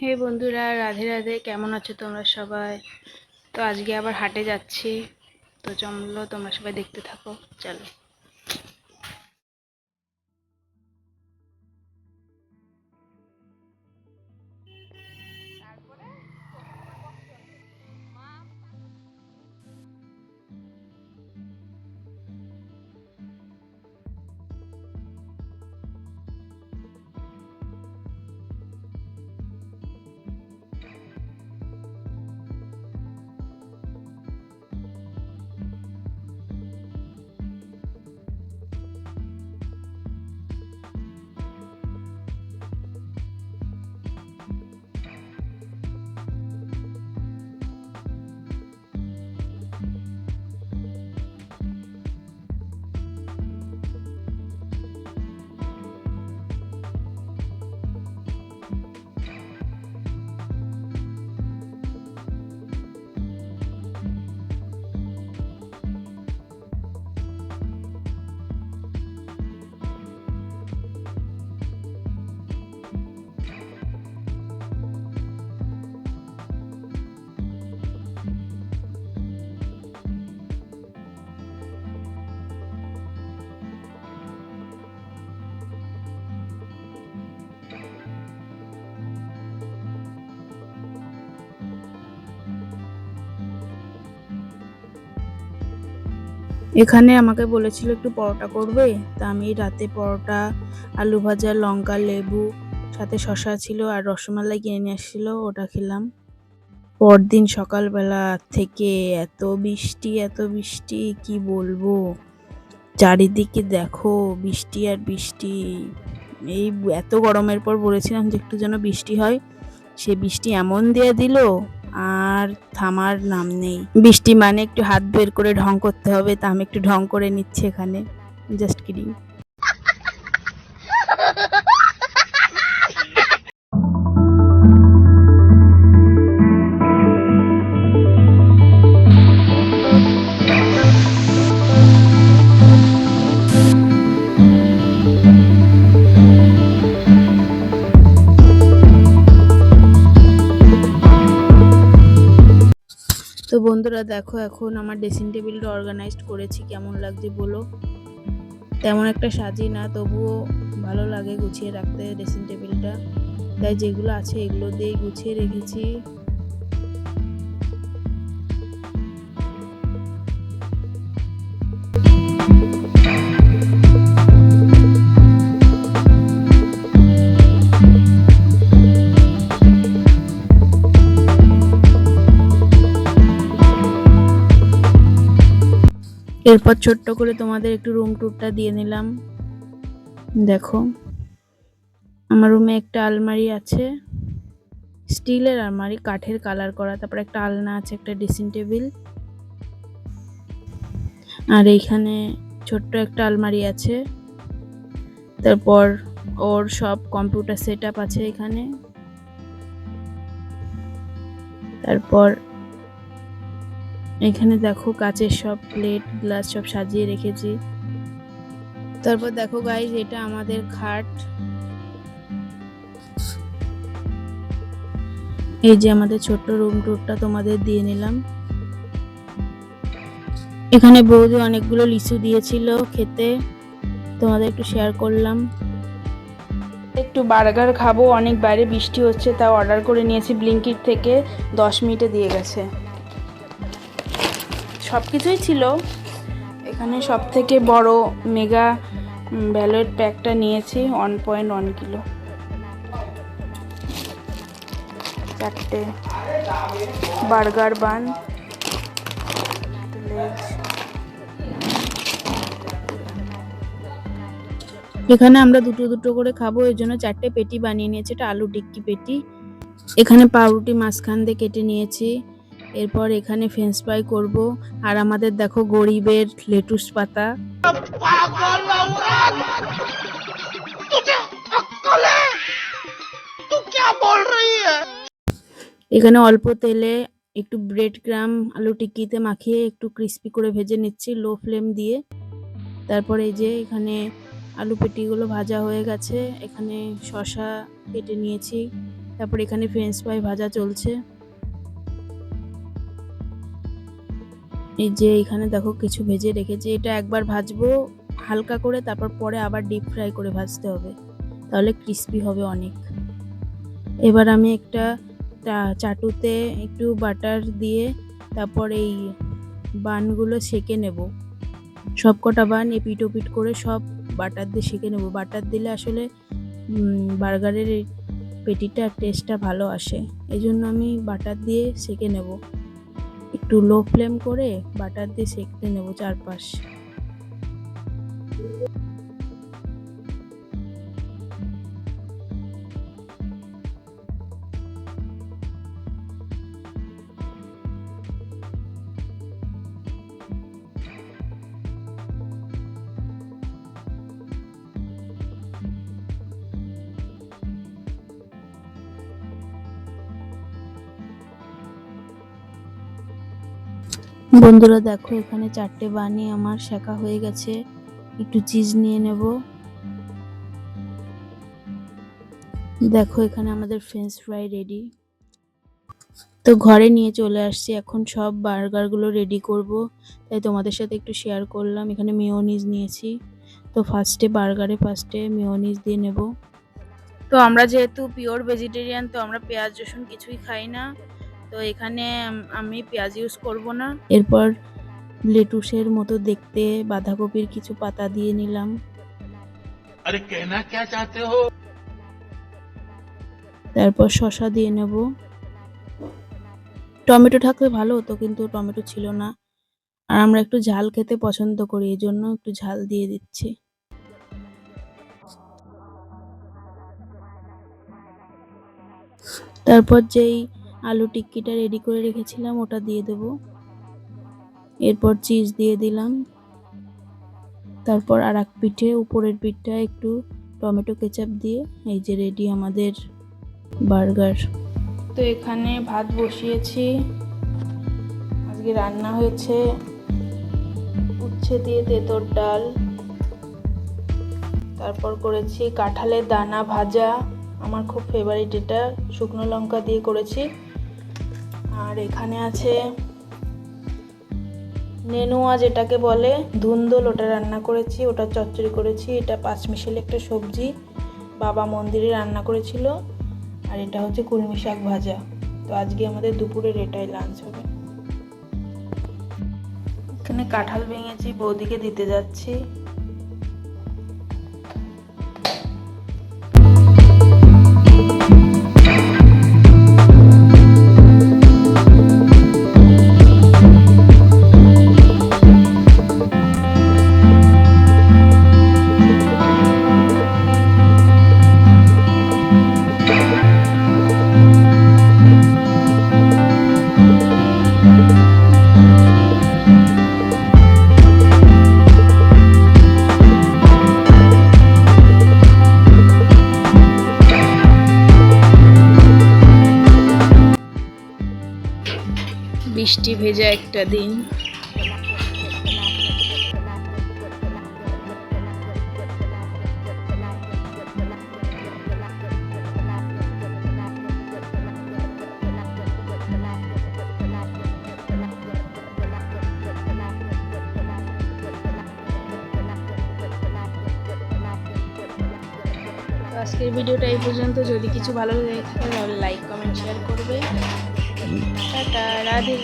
হে বন্ধুরা, রাধে রাধে, কেমন আছো তোমরা সবাই? তো আজকে আবার হাটে যাচ্ছি। তো জমলো তোমরা সবাই দেখতে থাকো, চলো। এখানে আমাকে বলেছিল একটু পরোটা করবে। তা আমি রাতে পরোটা, আলু ভাজা, লঙ্কা, লেবু, সাথে শশা ছিল আর রসমালাই কিনে নিয়ে এসেছিল ওটা খেলাম। পরদিন সকালবেলা থেকে এত বৃষ্টি এত বৃষ্টি, কি বলব? চারিদিকে দেখো বৃষ্টি আর বৃষ্টি। এই এত গরমের পর বলেছিলাম যে একটু যেন বৃষ্টি হয়। সে বৃষ্টি এমন দিয়ে দিল আর থামার নাম নেই। বৃষ্টি মানে একটু হাত বের করে ঢং করতে হবে, তা আমি একটু ঢং করে নিচ্ছি এখানে। জাস্ট কিডিং তো বন্ধুরা দেখো এখন আমার ড্রেসিং টেবিলটা অর্গানাইজড করেছি, কেমন লাগছে বলো? তেমন একটা সাজি না, তবুও ভালো লাগে গুছিয়ে রাখতে ড্রেসিং টেবিলটা তাই যেগুলো আছে এগুলো দিয়ে গুছিয়ে রেখেছি। এরপর ছোট্ট করে তোমাদের একটু রুম টুরটা দিয়ে নিলাম। দেখো, আমার রুমে একটা আলমারি আছে। স্টিলের আলমারি, কাঠের কালার করা, তারপর একটা আলনা আছে, একটা ড্রেসিং টেবিল আর এইখানে ছোট্ট একটা আলমারি আছে। তারপর ওর সব কম্পিউটার সেট আছে এখানে। তারপর এখানে দেখো কাচের সব প্লেট গ্লাস সব সাজিয়ে রেখেছি। তারপর দেখো গাইজ এটা আমাদের খাট। এই যে আমাদের ছোট্ট রুম টুরটা তোমাদের দিয়ে নিলাম। এখানে বৌদি অনেকগুলো লিচু দিয়েছিল খেতে। তোমাদের একটু শেয়ার করলাম। একটু বার্গার খাব, অনেক বাইরে বৃষ্টি হচ্ছে, তাও অর্ডার করে নিয়েছি। ব্লিঙ্কিট থেকে দশ মিনিটে দিয়ে গেছে। সব কিছুই ছিল। এখানে সব থেকে বড় মেগা ভ্যালুয়েট প্যাকটা নিয়েছি ওয়ান পয়েন্ট ওয়ান কিলো চারটে বার্গার বান, এখানে আমরা দুটো দুটো করে খাব, এর জন্য চারটে পেটি বানিয়ে নিয়েছি এটা আলু টিক্কি পেটি। এখানে পাউরুটি মাঝখান দিয়ে কেটে নিয়েছি। এরপর এখানে ফ্রেঞ্চ ফ্রাই করব। আর আমাদের দেখো গরিবের লেটুস পাতা। এখানে অল্প তেলে একটু ব্রেড ক্রাম আলু টিকিতে মাখিয়ে একটু ক্রিস্পি করে ভেজে নিচ্ছি লো ফ্লেম দিয়ে। তারপর এই যে এখানে আলু পেটিগুলো ভাজা হয়ে গেছে। এখানে শশা কেটে নিয়েছি। তারপর এখানে ফ্রেঞ্চ ফ্রাই ভাজা চলছে। এই যে এখানে দেখো কিছু ভেজে রেখেছি, এটা একবার ভাজবো হালকা করে, তারপর পরে আবার ডিপ ফ্রাই করে ভাজতে হবে, তাহলে ক্রিস্পি হবে অনেক। এবার আমি একটা চাটুতে একটু বাটার দিয়ে তারপর এই বানগুলো সেকে নেব। সব কটা বান এপিট ওপিট করে সব বাটার দিয়ে সেকে নেব। বাটার দিলে আসলে বার্গারের এই পেটিটা টেস্টটা ভালো আসে। এই জন্য আমি বাটার দিয়ে সেকে নেব। একটু লো ফ্লেম করে বাটার দিয়ে সেঁকতে নেব চারপাশ। বন্ধুরা দেখো, এখানে চারটে বানি আমার শেখা হয়ে গেছে। একটু চিজ নিয়ে নেব। দেখো, এখানে আমাদের ফ্রেঞ্চ ফ্রাই রেডি তো ঘরে নিয়ে চলে আসছি। এখন সব বার্গারগুলো রেডি করব। তাই তোমাদের সাথে একটু শেয়ার করলাম। এখানে মেয়োনিজ নিয়েছি। তো ফার্স্টে বার্গারে ফার্স্টে মেয়োনিজ দিয়ে নেব। তো আমরা যেহেতু পিওর ভেজিটেরিয়ান তো আমরা পেঁয়াজ, রসুন কিছুই খাই না। তো এখানে আমি পেঁয়াজ ইউজ করব না। এরপর লেটুসের মতো দেখতে বাঁধাকপির কিছু পাতা দিয়ে নিলাম। তারপর শশা দিয়ে নেব। টমেটো থাকলে ভালো হতো কিন্তু টমেটো ছিল না। আর আমরা একটু ঝাল খেতে পছন্দ করি এই জন্য একটু ঝাল দিয়ে দিচ্ছি। তারপর যেই আলু টিক্কিটা রেডি করে রেখেছিলাম, ওটা দিয়ে দেব। এরপর চিজ দিয়ে দিলাম। তারপর আর এক পিঠে, উপরের পিঠটা একটু টমেটো কেচাপ দিয়ে, এই যে রেডি আমাদের বার্গার তো এখানে ভাত বসিয়েছি। আজকে রান্না হয়েছে উচ্ছে দিয়ে তেঁতোর ডাল। তারপর করেছি কাঁঠালের দানা ভাজা। আমার খুব ফেভারিট এটা। শুকনো লঙ্কা দিয়ে করেছি। আর এখানে আছে নেনুয়া যেটাকে বলে ধুন্দল, ওটা রান্না করেছি, ওটা চচ্চড়ি করেছি, এটা পাঁচমিশালি একটা সবজি, বাবা মন্দিরে রান্না করেছিল, আর এটা হচ্ছে কুলমি শাক ভাজা। তো আজকে আমাদের দুপুরের এটাই লাঞ্চ হবে। এখানে কাঁঠাল ভেঙেছি, বৌদিকে দিতে যাচ্ছি। বৃষ্টি ভেজা একটা দিন। আজকের ভিডিওটা এই পর্যন্ত। যদি কিছু ভালো লেগে তাহলে লাইক কমেন্ট শেয়ার করবে। টাটা রাধে